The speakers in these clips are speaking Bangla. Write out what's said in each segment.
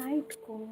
লাইট কম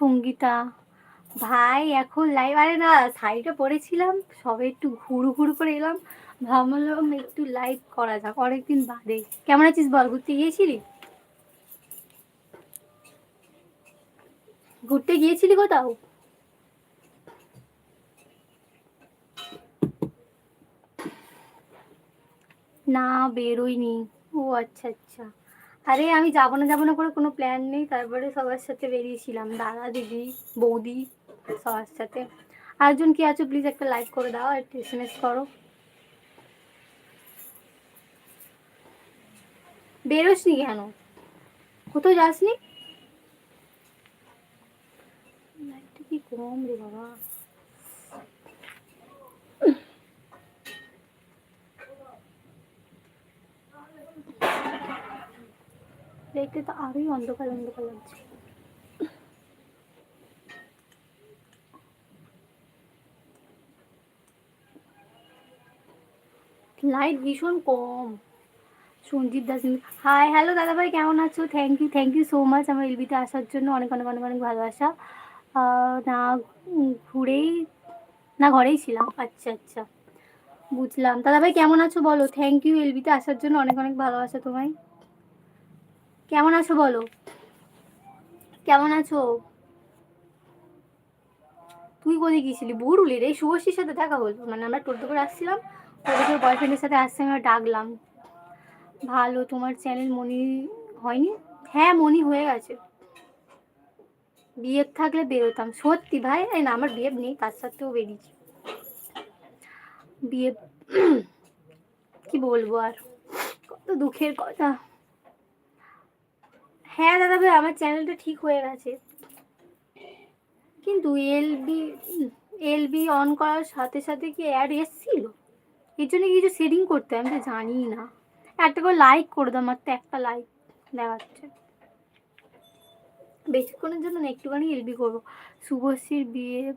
সঙ্গীতা। ভাই, এখন লাইভ আরে না, শাড়িটা পরেছিলাম, সবে একটু ঘুরু ঘুরু করে এলাম। ভাবলাম একটু লাইভ করা যাক, অনেকদিন বাদে। কেমন আছিস বল, ঘুরতে গিয়েছিলি? ঘুরতে গিয়েছিলি কোথাও? না, বেরোইনি। ও আচ্ছা আচ্ছা। আরে আমি যাব না যাব না করে কোনো প্ল্যান নেই। তারপরে সবার সাথে বেরিয়েছিলাম, দাদা, দিদি, বৌদি সবার সাথে। আরেকজন কি আছো প্লিজ একটা লাইক করে দাও একটু এস করো। বেরোসনি কেন? কোথাও যাসনি? কি কম রে বাবা। দেখতে তো আরোই অন্ধকার অন্ধকার লাগছে। লাইট ভীষণ কম। সঞ্জীব দাস হাই হ্যালো দাদাভাই, কেমন আছো? Thank you thank you so much আমার এলবিতে আসার জন্য। অনেক অনেক অনেক অনেক ভালোবাসা। না, ঘুরেই না, ঘরেই ছিলাম। আচ্ছা আচ্ছা। বুঝলাম। দাদাভাই, কেমন আছো? বলো। থ্যাংক ইউ এলবিতে আসার জন্য অনেক অনেক ভালোবাসা তোমায়। কেমন আছো বলো? কেমন আছো? তুই কোথায় গিয়েছিলি? বুড়ুলি রে, শুভশ্রীর সাথে দেখা হলো। মানে আমরা টোটো করে আসছিলাম করে বয়ফ্রেন্ডের সাথে আসছে, আমি ডাকলাম। ভালো, তোমার চ্যানেল মনি হয়নি? হ্যাঁ মনি হয়ে গেছে। বিয়ে থাকলে বেরোতাম। সত্যি ভাই, এই না, আমার বিয়ে নেই, তার সাথেও বেরিয়েছি। বিয়ে, কি বলব আর? কত দুঃখের কথা। হ্যাঁ দাদা ভাই, আমার চ্যানেলটা ঠিক হয়ে গেছে। কিন্তু এলবি এলবি অন করার সাথে সাথে কি অ্যাড এসছিল? এর জন্য কিছু সেটিং করতে আমি তো জানি না। একটা করে লাইক করে দাও মাত্র একটা লাইক দেখাচ্ছে। বেশিক্ষণের জন্য না একটুখানি এলবি করব। শুভশ্রীর বিয়ে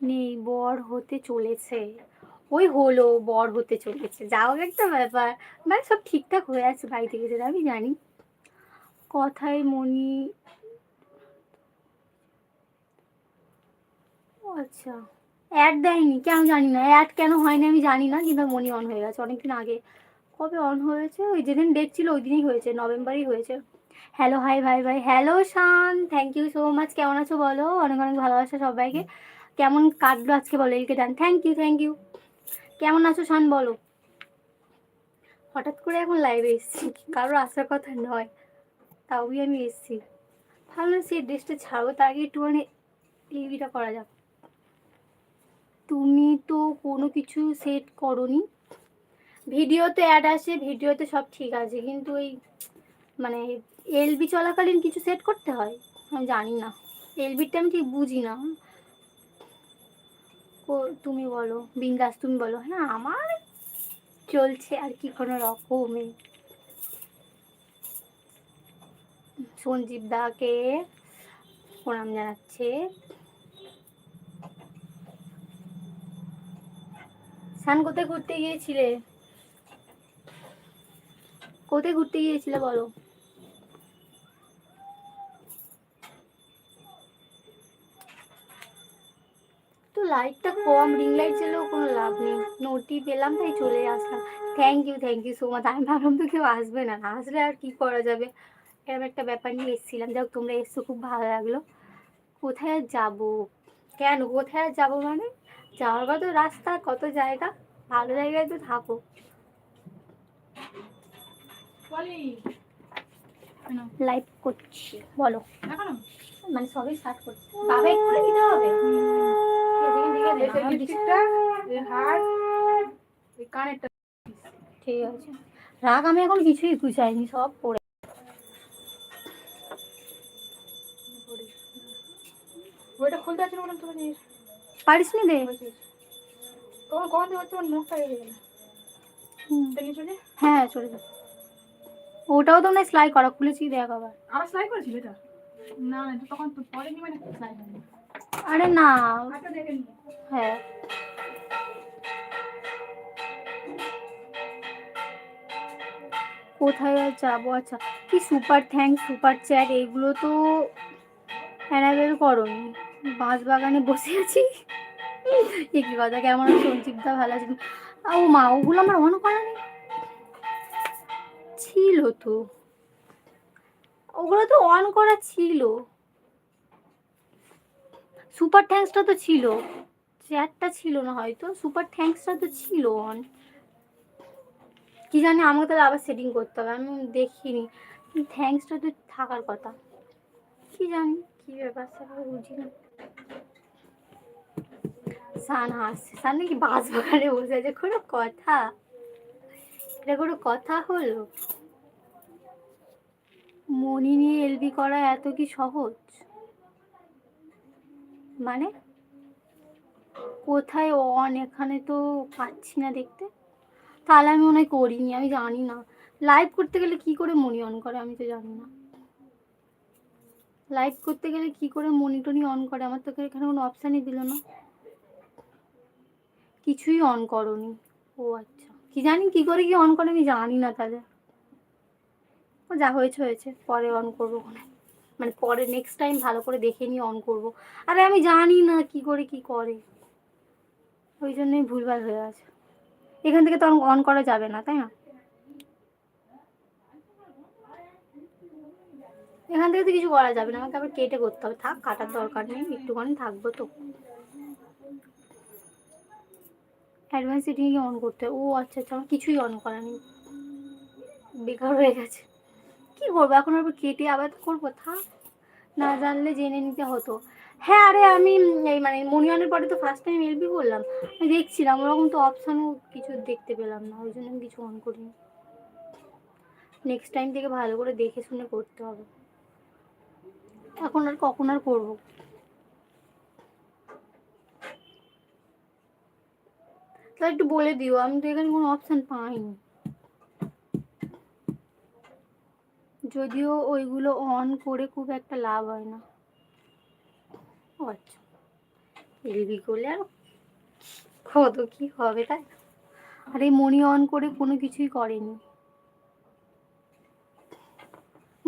নেই, বর হতে চলেছে। ওই হলো, বর হতে চলেছে। যাও একটা ব্যাপার। মানে সব ঠিকঠাক হয়ে আছে বাড়ি থেকে যেটা আমি জানি। কথায় মনি আচ্ছা। অ্যাড দেয়নি, কেন জানি না। অ্যাড কেন হয়নি আমি জানি না, কিন্তু মনি অন হয়ে গেছে অনেকদিন আগে। কবে অন হয়েছে? ওই যেদিন ডেট ছিল ওই দিনই হয়েছে, নভেম্বরই হয়েছে। হ্যালো হাই ভাই ভাই hello Shan. Thank you so much কেমন আছো বলো? অনেক অনেক ভালোবাসা সবাইকে। কেমন কাটলো আজকে বলো এলকে ডান থ্যাংক ইউ থ্যাংক ইউ কেমন আছো, শান, বলো। হঠাৎ করে এখন লাইভে এসেছি। কারোর আসার কথা নয়। তাওই আমি এসেছি। ভাবলাম সেই ড্রেসটা ছাড়বো, তার আগে একটুখানি টিভিটা করা যাক। তুমি তো কোনো কিছু সেট করনি। ভিডিওতে অ্যাড আসে ভিডিওতে সব ঠিক আছে, কিন্তু ওই মানে এলবি চলাকালীন কিছু সেট করতে হয়? আমি জানি না। এলবিটা আমি ঠিক বুঝি না। তুমি বলো, বিন্দাস তুমি বলো। হ্যাঁ আমার চলছে আর কি কোনো রকমে। সঞ্জীব দাকে প্রণাম জানাচ্ছে। সান কোথায় ঘুরতে গিয়েছিলে? কোথায় ঘুরতে গিয়েছিলে বলো? তো লাইটটা কম রিং লাইট জ্বলেও কোনো লাভ নেই। নোটি পেলাম, তাই চলে আসলাম। Thank you thank you so much আমি ভাবলাম তো কেউ আসবে না। আসলে আর কি করা যাবে? এরকম একটা ব্যাপার নিয়ে এসেছিলাম। যাক তোমরা এসছো খুব ভালো লাগল। কোথায় আর যাব? কেন? কোথায় আর যাব মানে? যাওয়ার কত রাস্তা কত জায়গা? ভালো জায়গায় তো থাকো? লাইভ করছি বলো। মানে সবই স্টার্ট করছি। বাবা দিতে হবে। ঠিক আছে। রাগ আমি এখন কিছুই গুছাইনি সব পড়ে বইটা খুলতে আছে বললাম তোমার এই- পারিস নি দে তোমার কখন থেকে হচ্ছে আমার মুখটা রেগে গেল নিয়ে হ্যাঁ চলে যা। ওটাও তো না সেলাই করা খুলেছি দেখ আবার। আমার সেলাই করেছিল এটা? না এটা তখন তো পরে নি মানে সেলাই আরে না। আচ্ছা দেখে নি। হ্যাঁ। কোথায় আর যাব? আচ্ছা কি সুপার থ্যাঙ্ক সুপার চ্যাট এইগুলো তো অ্যানাবেল করনি। বাঁশ বাগানে বসে আছি। এ কি কথা, কেমন সঞ্চিতদা ভালো আছে ও মা, ওগুলো আমার অন করা নেই। ছিল তো। ওগুলো তো অন করা ছিল। সুপার থ্যাঙ্কসটা তো ছিল। চ্যাটটা ছিল না হয়তো। সুপার থ্যাঙ্কসটা তো ছিল অন। কি জানি, আমাকে তাহলে আবার সেটিং করতে হবে। আমি দেখিনি। থ্যাঙ্কসটা তো থাকার কথা। কি জানি, কি ব্যাপার স্যাপার বুঝি না সান হাসছে সান নাকি বাস বাগানে বসে আছে? কোনো কথা? এটা কোনো কথা হলো? মনি নিয়ে এলবি করা এত কি সহজ? মানে? কোথায় অন এখানে তো পাচ্ছি না দেখতে। তাহলে আমি মনে হয় করিনি, আমি জানি না। লাইভ করতে গেলে কি করে মনি অন করে? আমি তো জানি না। লাইভ করতে গেলে কি করে মনিটরই অন করে? আমার তো এখানে কোনো অপশানই দিল না। কিছুই অন করনি। ও আচ্ছা। কি জানি কি করে কি অন করে আমি জানি না তাহলে। ও যা হয়েছে হয়েছে। পরে অন করব কোনো মানে পরে নেক্সট টাইম ভালো করে দেখে নিয়ে অন করব। আরে আমি জানি না কি করে কি করে। ওই জন্যই ভুলভাল হয়ে আছে। এখান থেকে তো অন করা যাবে না, তাই না? এখান থেকে তো কিছু করা যাবে না, আমাকে আবার কেটে করতে হবে। থাক, কাটার দরকার নেই, একটুখানি থাকব তো। অ্যাডভান্স সেটিংয়ে অন করতে ও আচ্ছা আচ্ছা আমার কিছুই অন করা নেই। বেকার হয়ে গেছে। কি করব, এখন আবার কেটে আবার তো করব, থাক। না জানলে জেনে নিতে হতো। হ্যাঁ আরে আমি এই মানে মনিয়ানের পরে তো ফার্স্ট টাইম এলবি করলাম আমি দেখছিলাম, ওরকম তো অপশানও কিছু দেখতে পেলাম না, ওই জন্য আমি কিছু অন করিনি। নেক্সট টাইম থেকে ভালো করে দেখে শুনে করতে হবে। এখন আর কখন আর করব? তাহলে একটু বলে দিও, আমি তো এখানে কোনো অপশান পাইনি। যদিও ওইগুলো অন করে খুব একটা লাভ হয় না। আচ্ছা। এলবি করলে আর কত কি হবে তাই আর এই মনি অন করে কোনো কিছুই করেনি।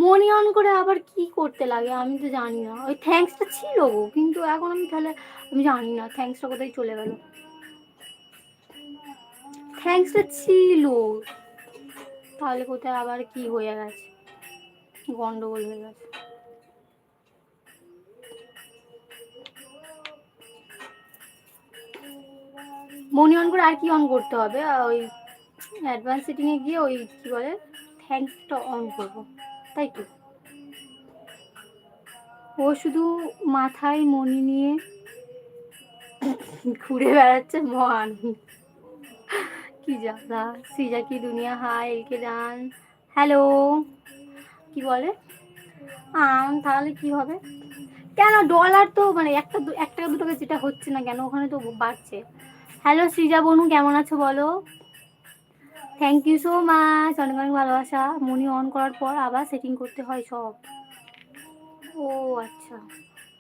মনি অন করে আবার কি করতে লাগে আমি তো জানি না। ওই থ্যাঙ্কসটা ছিল গো, কিন্তু এখন আমি তাহলে, আমি জানি না থ্যাঙ্কসটা কোথায় চলে গেল। থ্যাঙ্কসটা ছিল। তাহলে কোথায় আবার কি হয়ে গেছে? গন্ডগোল হয়ে গেছে। মনি অন করে আর কি অন করতে হবে? ওই অ্যাডভান্স সেটিংয়ে গিয়ে ওই কি বলে থ্যাঙ্কসটা অন করব। তাই তো? ও শুধু মাথায় মনি নিয়ে ঘুরে বেড়াচ্ছে, মহান। কি জ্বালা সিজা কি দুনিয়া হাই এলকে ডান হ্যালো, কি বলে? আম, তাহলে কি হবে? কেন ডলার তো মানে একটা দু- এক টাকা দু টাকা যেটা হচ্ছে না কেন, ওখানে তো বাড়ছে। হ্যালো, সৃজা বনু, কেমন আছো বলো? থ্যাংক ইউ সো মাচ অনেক অনেক ভালোবাসা। মনি অন করার পর আবার সেটিং করতে হয় সব। ও আচ্ছা।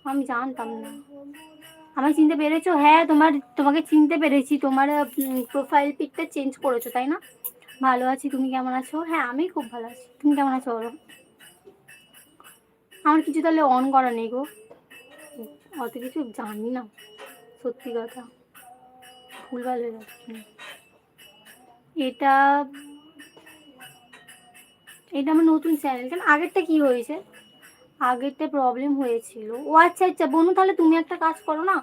আমি জানতাম না। আমায় চিনতে পেরেছ? হ্যাঁ তোমার, তোমাকে চিনতে পেরেছি। তোমার প্রোফাইল পিকটা চেঞ্জ করেছ, তাই না? ভালো আছি, তুমি কেমন আছো? হ্যাঁ আমি খুব ভালো আছি। তুমি কেমন আছো বলো? আমার কিছু তাহলে অন করা নেই গো। অত কিছু জানি না। সত্যি কথা। ভুলভাল হয়ে যাচ্ছে। এটা এটা আমার নতুন চ্যানেল কেন, আগেরটা কি হয়েছে? আগেরটা প্রবলেম হয়েছিল। ও আচ্ছা আচ্ছা বনু, তাহলে তুমি একটা কাজ করো না?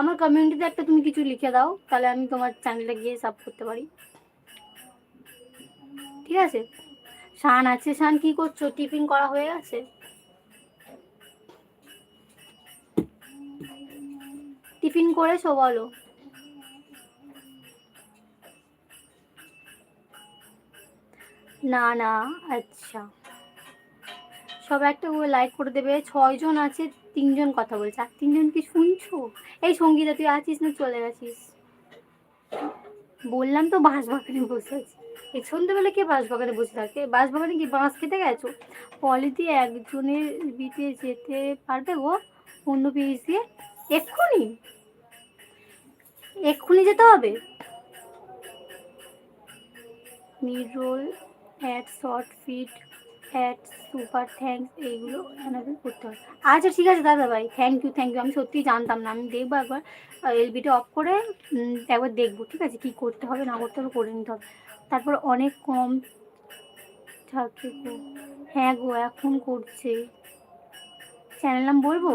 আমার কমিউনিটিতে একটা তুমি কিছু লিখে দাও। তাহলে আমি তোমার চ্যানেলে গিয়ে সাব করতে পারি। ঠিক আছে? শান আছে, শান। কি করছ? টিফিন করা হয়ে গেছে? টিফিন করেছ, বলো। না না আচ্ছা। সব একটা লাইক করে দেবে। ছয়জন আছে, তিনজন কথা বলছে। আর তিনজন কি শুনছো? এই সঙ্গীতা, তুই আছিস না? চলে গেছিস। বললাম তো বাঁশ বাগানে বসে আছি। এই সন্ধ্যেবেলা কে বাঁশ বাগানে বসে থাকে? বাঁশ বাগানে কি বাঁশ খেতে গেছো? পলিদি একজনের বিতে যেতে পারবে গো? অন্য পিস দিয়ে? এক্ষুনি? এক্ষুনি যেতে হবে? Mid roll ad short feed ad super thanks এইগুলো এনাদের করতে হবে। আচ্ছা ঠিক আছে, দাদা ভাই থ্যাংক ইউ থ্যাংক ইউ আমি সত্যিই জানতাম না, আমি দেখব একবার এলবিটা অফ করে একবার দেখব, ঠিক আছে, কী করতে হবে, না করতে হবে, করে নিতে হবে। তারপর অনেক কম থাকে হ্যাঁ গো, এখন করছে। চ্যানেল নাম বলব?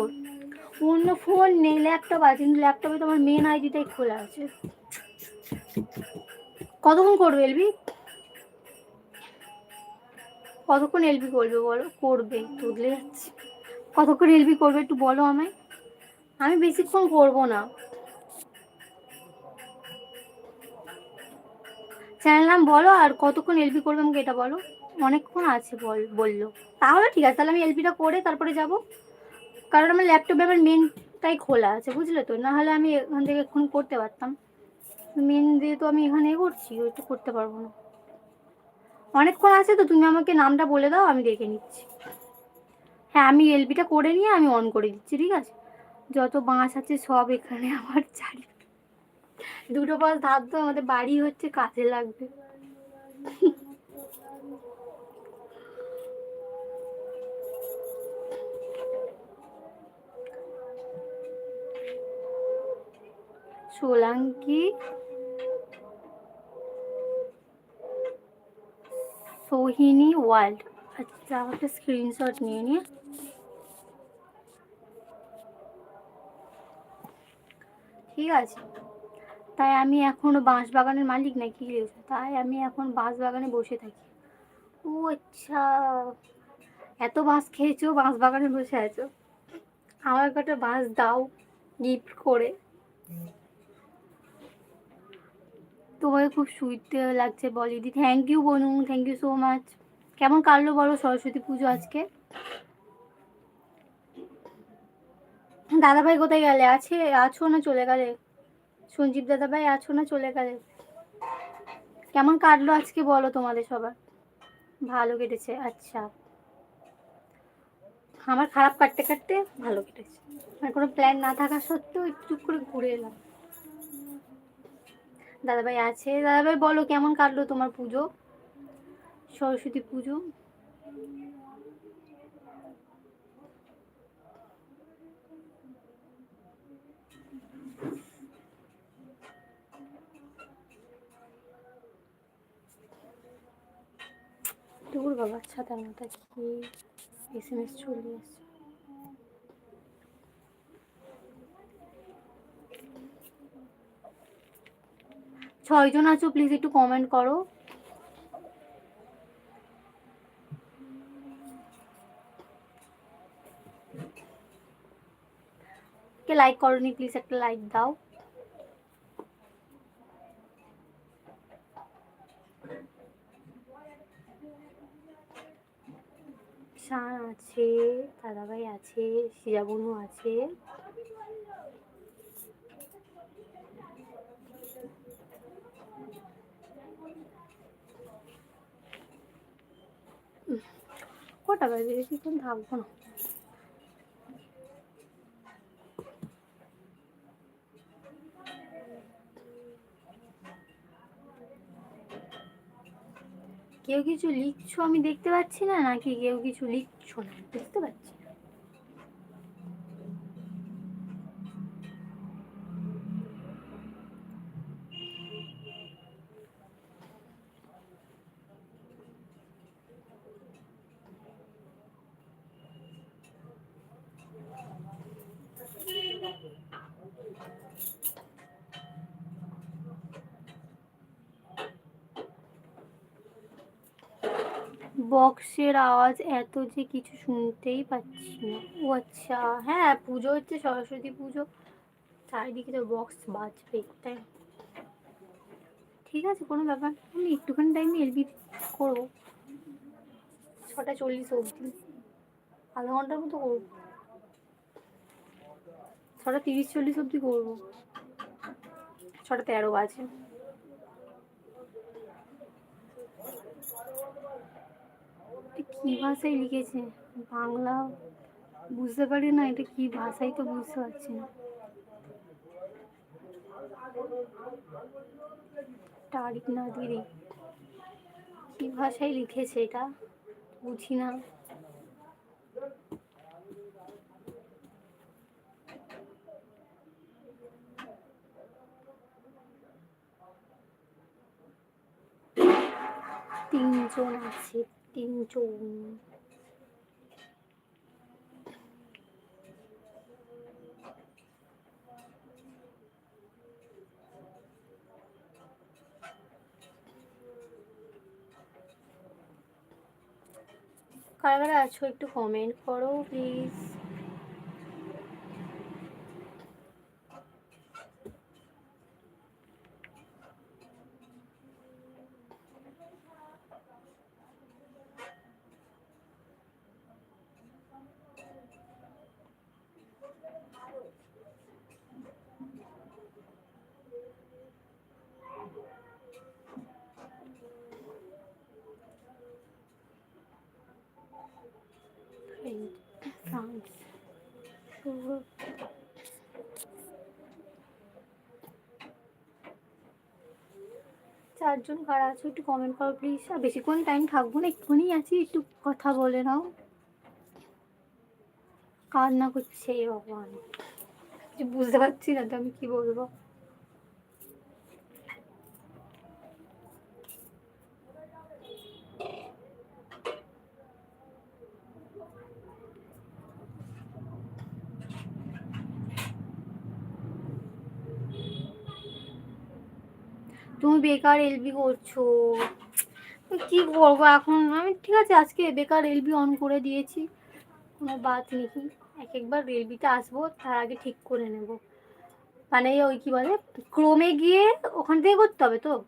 অন্য ফোন নেই ল্যাপটপ আছে, কিন্তু ল্যাপটপে তোমার মেন আইডিটাই খোলা আছে। কতক্ষণ করবে এলবি কতক্ষণ এলবি করবে বলো? করবে তুলে যাচ্ছে। কতক্ষণ এলবি করবে একটু বলো আমায়। আমি বেশিক্ষণ করব না। চ্যানেল নাম বলো আর কতক্ষণ এলবি করবে আমাকে এটা বলো। অনেকক্ষণ আছে বল, বলল। তাহলে ঠিক আছে, তাহলে আমি এলবিটা করে তারপরে যাব। কারণ আমার ল্যাপটপে আমার মেনটাই খোলা আছে, বুঝলে তো? না হলে আমি এখান থেকে এক্ষুন করতে পারতাম। মেন দিয়ে তো আমি এখানে করছি ওইটা করতে পারব না। অনেকক্ষণ আছে তো, তুমি আমাকে নামটা বলে দাও, আমি দেখে নিচ্ছি। হ্যাঁ আমি এলবিটা করে নিয়ে আমি অন করে দিচ্ছি, ঠিক আছে? যত বাঁশ আছে সব এখানে আমার চারি দুটো বাস ধার তো আমাদের বাড়ি হচ্ছে, কাজে লাগবে। সোলাঙ্কি সোহিনী ওয়ার্ল্ড। আচ্ছা একটা স্ক্রিনশট নিয়ে নিয়ে। ঠিক আছে। তাই আমি এখনও বাঁশ বাগানের মালিক নাকি লিখেছে তাই আমি এখন বাঁশ বাগানে বসে থাকি। ও আচ্ছা। এত বাঁশ খেয়েছো বাঁশ বাগানে বসে আছো? আমার কটা বাঁশ দাও গিফট করে। তোমাকে খুব সুইট লাগছে বলিদি থ্যাংক ইউ বনু। থ্যাংক ইউ সো মাচ কেমন কাটলো বলো সরস্বতী পুজো আজকে? দাদাভাই কোথায় গেলে? আছে, আছো না চলে গেলে? সঞ্জীব দাদাভাই আছো না চলে গেলে? কেমন কাটলো আজকে বলো তোমাদের সবার? ভালো কেটেছে আচ্ছা। আমার খারাপ কাটতে কাটতে ভালো কেটেছে। আর কোনো প্ল্যান না থাকা সত্ত্বেও একটু করে ঘুরে এলাম। দাদাভাই আছে। দাদাভাই, বলো কেমন কাটলো তোমার পুজো? সরস্বতী পুজো? দূর বাবা ছাতার মাথা কি এস এম এস চলে আসছে ছয়জন আছো প্লিজ একটু কমেন্ট করো। কে লাইক করনি প্লিজ একটা লাইক দাও। আছে, দাদাভাই আছে সিজাবনু আছে। কটা বাজে? বেশিক্ষণ থাকব না কেউ কিছু লিখছো আমি দেখতে পাচ্ছি না? নাকি কেউ কিছু লিখছো না? বুঝতে পারছি বক্সের আওয়াজ এত যে কিছু শুনতেই পাচ্ছি না। ও আচ্ছা হ্যাঁ পুজো হচ্ছে সরস্বতী পুজো। চারিদিকে তো বক্স বাজবে তাই ঠিক আছে, কোনো ব্যাপার। আমি একটুখানি টাইমে এলবি করব। ছটা চল্লিশ অবধি। আধা ঘণ্টার মতো করব। ছটা তিরিশ চল্লিশ অবধি করব। ছটা তেরো বাজে। কি ভাষায় লিখেছে? বাংলা বুঝতে পারি না, এটা কি ভাষাই তো বুঝতে পারছি না। তারিক নাদিরি কি ভাষায় লিখেছে এটা? বুঝি না। তিনজন আছে। তিনজন কারা কারা আছো একটু কমেন্ট করো প্লিজ চারজন কারা আছো একটু কমেন্ট করো প্লিজ আর বেশিক্ষণ টাইম থাকব না এক্ষুনি আছি, একটু কথা বলে নাও। কান্না করছে ভগবান। বুঝতে পারছি না তো আমি কি বলব। তুমি বেকার এলবি করছ। কি করব এখন? আমি ঠিক আছে, আজকে বেকার এলবি অন করে দিয়েছি। কোনো বাদ নেই। এক একবার রেলবিতে আসব, তার আগে ঠিক করে নেব। মানে ওই কি বলে, ক্রোমে গিয়ে ওখান থেকে করতে হবে তো?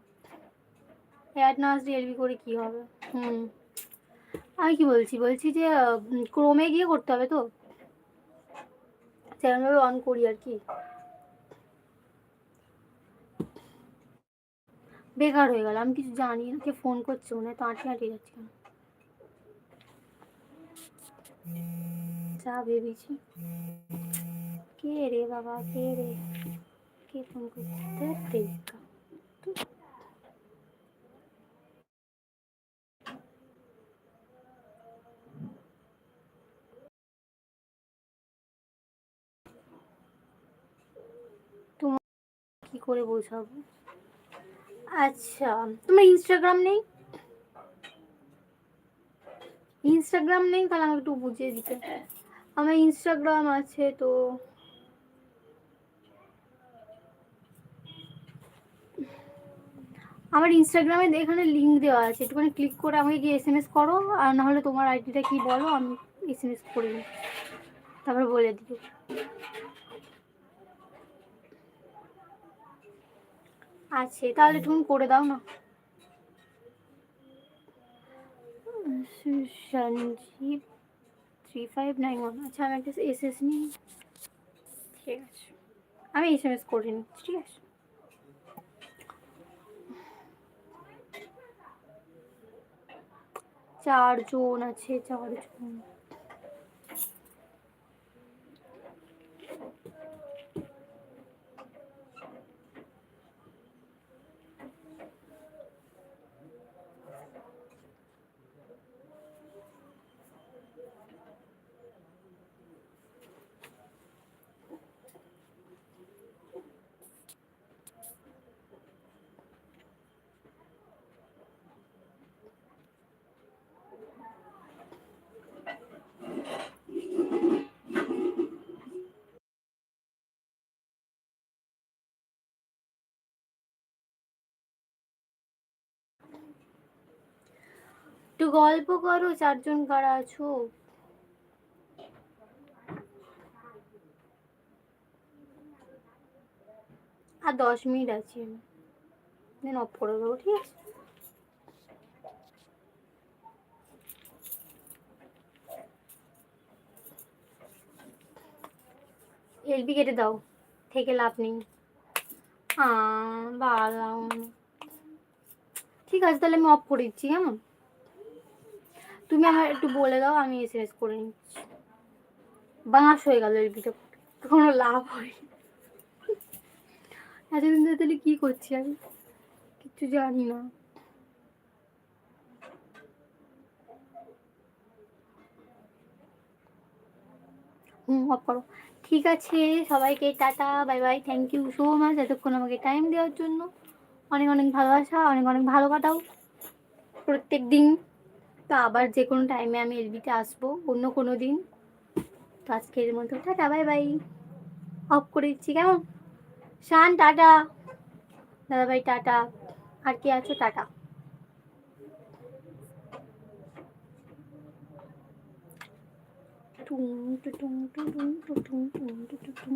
অ্যাড না আসলে করে কি হবে? হুম। আমি কি বলছি? বলছি যে ক্রোমে গিয়ে করতে হবে তো? সেরকমভাবে অন করি আর কি। বেকার হয়ে গেল। আমি কিছু জানি না, কে ফোন করছে মনে হয় তো আঁটি আঁটি যাচ্ছে যা ভেবেছি। কে রে বাবা, কে রে? কে ফোন করছে। তোমার কি করে বোঝাবো? আচ্ছা তোমার ইনস্টাগ্রাম নেই? ইনস্টাগ্রাম নেই? তাহলে আমাকে একটু বুঝিয়ে দিতে। আমার ইনস্টাগ্রাম আছে তো। আমার ইনস্টাগ্রামে এখানে লিঙ্ক দেওয়া আছে। একটুখানি ক্লিক করে আমাকে গিয়ে এস এম এস করো, আর না হলে তোমার আইডিটা কি বলো, আমি এস এম এস করে দিই তারপরে বলে দিই আছে, তাহলে তুমি করে দাও না। Sanjib three five nine one আচ্ছা আমি একটা এস এস নিই। ঠিক আছে। আমি এস এম এস করে নিচ্ছি ঠিক আছে। চারজন আছে, চারজন। একটু গল্প করো, চারজন কারা আছো? আর দশ মিনিট আছে দেন অফ করে দেবো, ঠিক আছে? এলবি কেটে দাও, থেকে লাভ নেই। বালাম ঠিক আছে, তাহলে আমি অফ করে দিচ্ছি, কেমন? তুমি আমার একটু বলে দাও, আমি এস এস করে নিচ্ছি। বাঁশ হয়ে গেল এলবিটা কোনো লাভ হয়নি। এতদিন ধরে তাহলে কী করছি আমি? কিচ্ছু জানি না। হুম করো। ঠিক আছে, সবাইকে tata, bye bye thank you so much এতক্ষণ আমাকে টাইম দেওয়ার জন্য। অনেক অনেক ভালোবাসা, অনেক অনেক ভালো কাটাও। প্রত্যেক দিন। তো আবার যে কোনো টাইমে আমি এলবিতে আসব, অন্য কোনো দিন। তো আজকের মতো। টাটা বাই বাই অফ করে দিচ্ছি, কেমন? শান, টাটা। দাদাভাই টাটা। আর কে আছো? টাটা। টুং টুং টুং টুং টুং টুং টুং